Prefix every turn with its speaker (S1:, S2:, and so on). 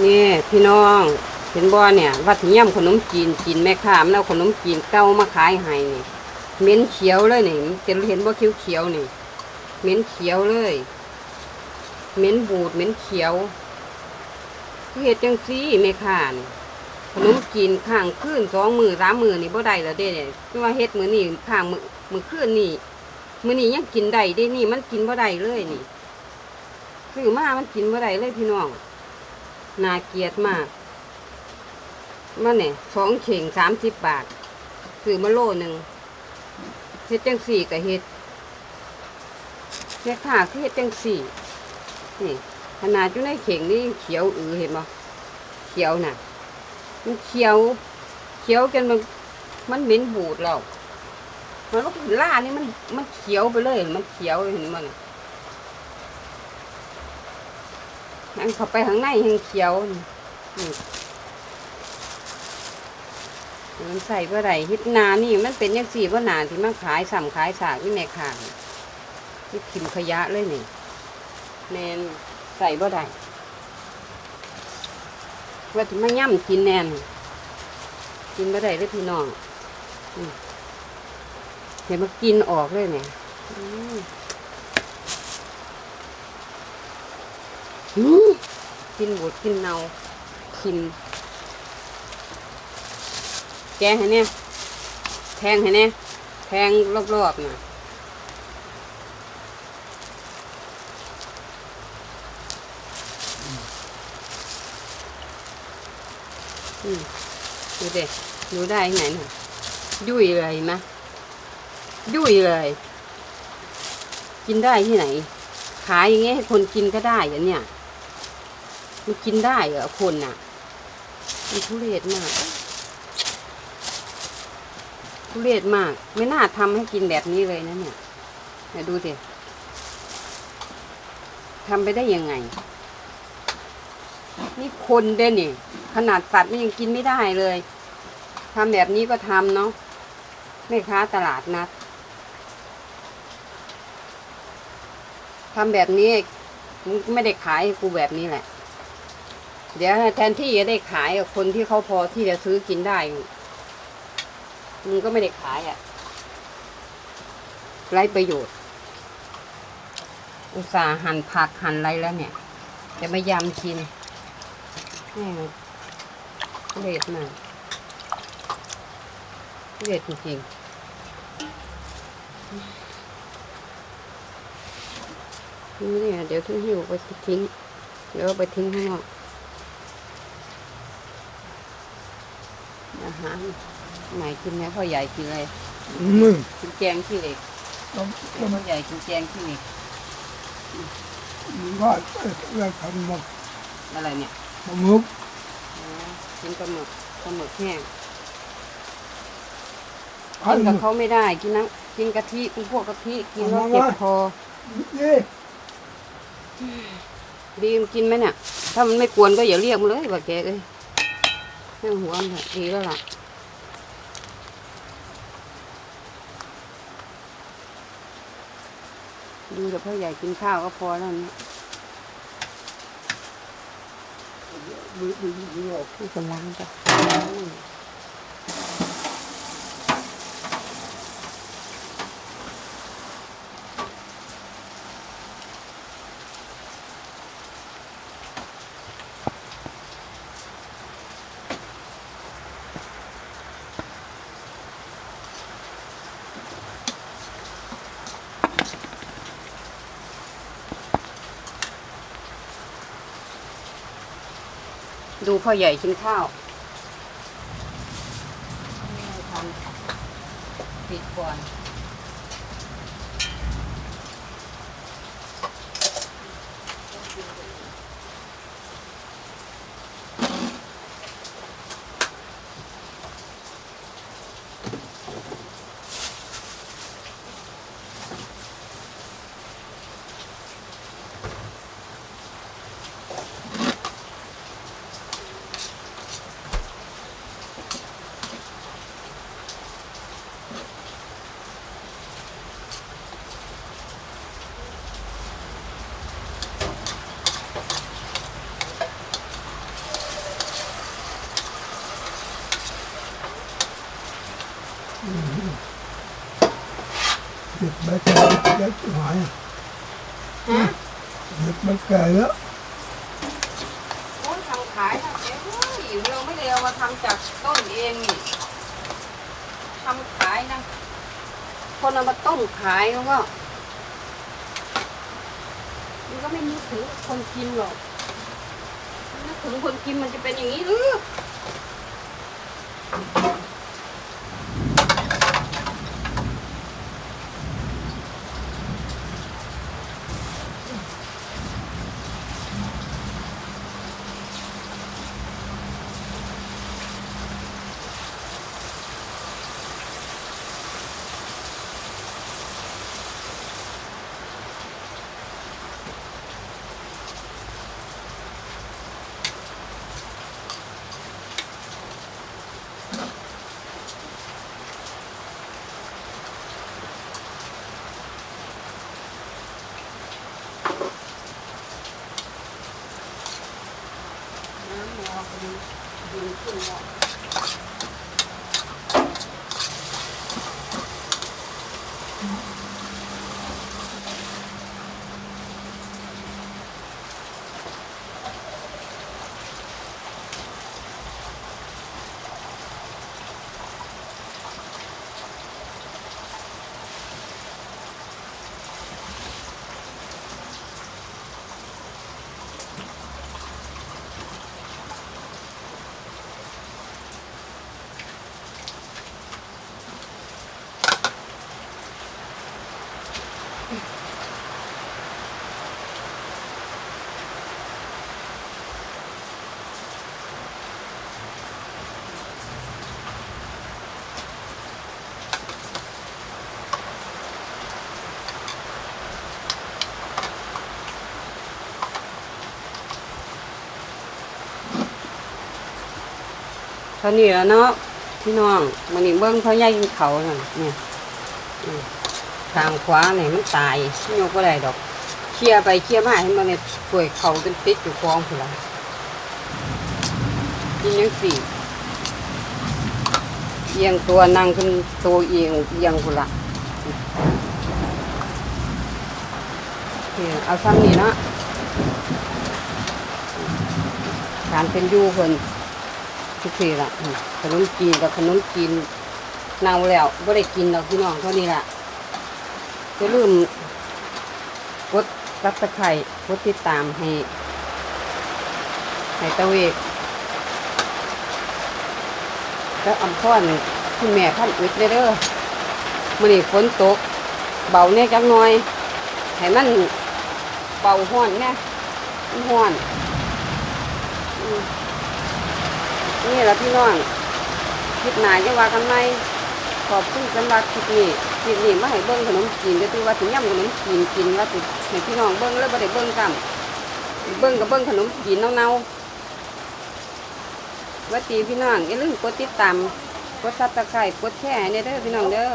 S1: นี่พี่น้องเห็นบ่เนี่ย วัดที่ย่ำขนมจีนจีนแม่ค้ามนเอาขนมจีนเก่ามาขายให้นี่เหม็นเขียวเลยนี่จะเห็นบ่เขียวเขียวนี่เหม็นเขียวเลยเหม็นบูดเหม็นเขียวเฮ็ดจังซี่แม่ค้านี่ขนมจีนข้างคืนสองมือสามมือนี่บ่ได้แล้วเด้เนี่ยคือว่าเฮ็ดมือนี้ข้างมือมื้อคืนนี่มือนี้ยังกินได้เด้นี่ มันกินบ่ได้เลยนี่ซื้อมามันกินบ่ได้เลยพี่น้อง นาเกียดมากมันเนี่ยสองเข่งสามสิบบาทซื้อมาโลหนึ่งเฮ็ดจังสี่กับเฮ็ดแม่ค้าคือเฮ็ดจังสี่นี่ขนาดอยู่ในเข่งนี่เขียวอือเห็นบ่เขียวน่ะ มันเขียว เขียวจนมันมันเหม็นบูดแล้วมันก็ล่านี่มันมันเขียวไปเลย มันเขียวเห็นมัน น่ะนั่นเข้าไปข้างในยังเขียวนี่มันใส่เพื่อไรฮิตนานี่มันเป็นยังสี่ว่านาที่มาขายสั่มขายสากนี่ในขางที่ทิมขยะเลยนี่แนนใส่บ่ได้ว่าที่มาย่ำกินแนนกินบ่ได้เลยพี่น้องเดี๋ยวมากินออกเลยเนี่ยอืมอืม กินบดกินเนากิน แกงให้เนี่ยแทงให้เนี่ยแทงรอบๆน่ะดูเด็ดูได้ที่ไหนน่ะยุ่ยเลยนะยุ่ยเลย กินได้ที่ไหน ขายอย่างเงี้ยให้คนกินก็ได้เหรอเนี่ย มันกินได้เหรอคนน่ะมันทุเรศมาก ทุเรศมาก ไม่น่าทำให้กินแบบนี้เลยนะเนี่ยเดี๋ยดูสิทำไปได้ยังไง นี่คนเด่นนี่ ขนาดสัตว์นี่ยังกินไม่ได้เลยทำแบบนี้ก็ทำเนาะแม่ค้าตลาดนัดทำแบบนี้มึงไม่ได้ขายกูแบบนี้แหละ เดี๋ยวแทนที่จะได้ขายกับคนที่เขาพอที่จะซื้อกินได้มึงก็ไม่ได้ขายอะไร้ประโยชน์ อุตส่าห์หั่นผักหั่นอะไรแล้วเนี่ย จะไมายำกินแม่เด็ดมากเด็ดจริงนี่เดี๋ยวทิ้งหิวไปทิ้ง เดี๋ยวไปทิ้งข้างนอก อาหารไหนกินแล้วพ่อใหญ่กินอะไร
S2: มึง
S1: กินแกงขี้เหล็ก
S2: ต้อง
S1: พ่อใหญ่กินแกงขี้เหล็ก
S2: ว่าเรื่องทำมา
S1: อะไรเนี่ย
S2: ปลาหมึก
S1: อ๋อกินปลาหมึกปลาหมึกแห้ง
S2: พั
S1: กิ
S2: น
S1: นกับเขาไม่ได้กินน้ำกินกะทิกินพวกกะทิกินแล้วเจ็บคอ
S2: นี่
S1: ดีมกินไหมเนี่ยถ้ามันไม่กวนก็อย่าเรียกมันเลยว่าแกเอ้ย แม่งหัวมันเถอะดีแล้วล่ะดูแต่พ่อใหญ่กินข้าวก็พอแล้วเนี่ย
S2: มือมือมือออก
S1: ที่กำลังจะ ดูพ่อใหญ่กินข้าวทำปิดก่อน Giật bát cờ chết hỏi à. Dịch bát cờ đó. Ủa thằng Khải nó kéo gì đâu luôn mới đeo qua thăm chặt có mình em nhỉ ทำขายนะ คนเอามาต้มขายแล้วก็ มันก็ไม่นึกถึงคนกินหรอกนึกถึงคนกินมันจะเป็นอย่างนี้หรือำหมอ ท่านี้แล้วเนาะพี่น้องมันนี่เบิ้งเขาย่ายกินเขาเนี่ยทางขวาเนี่ยมันตายไม่ยกอะไรดอกเคลียไปเคลียมาให้มันเนี่ยป่วยเขาเป็นติดอยู่คลองผู้ละกินยังสี่เอียงตัวนั่งขึ้นตัวเอียงเอียงผู้ละโอเคเอาซ้ำนี่เนาะการเป็นยู่เพิ่น ทุกทีละขนมจีนกับขนมจีนเน่าแล้วไม่ได้กินดอกพี่น้องเท่านี้ละจะลืมกดซับสไครต์กดติดตามให้ให้ตะเวกแล้วอำพรคุณแม่พันอึดเด้อเด้อมื่อนี้ฝนตก เบาเนี่ยจักหน่อยให้มันเบาห้อนเนี่ยห้อนอืม นี่แหละพี่น้องคลิปหนาจะว่ากันไหมขอบคุณสำหรับคลิปนี้คลิปนี้มาให้เบิ้งขนมจีนก็คือว่าถึงย่ำขนมจีนกินว่าสิให้พี่น้องเบิ้งแล้วบ่ได้เบิ้งกันเบิ้งกับเบิ้งขนมจีนเน่าๆวัดดีพี่น้องอย่าลืมกดติดตามกดซับสไครต์กดแชร์ให้เด้อพี่น้องเด้อ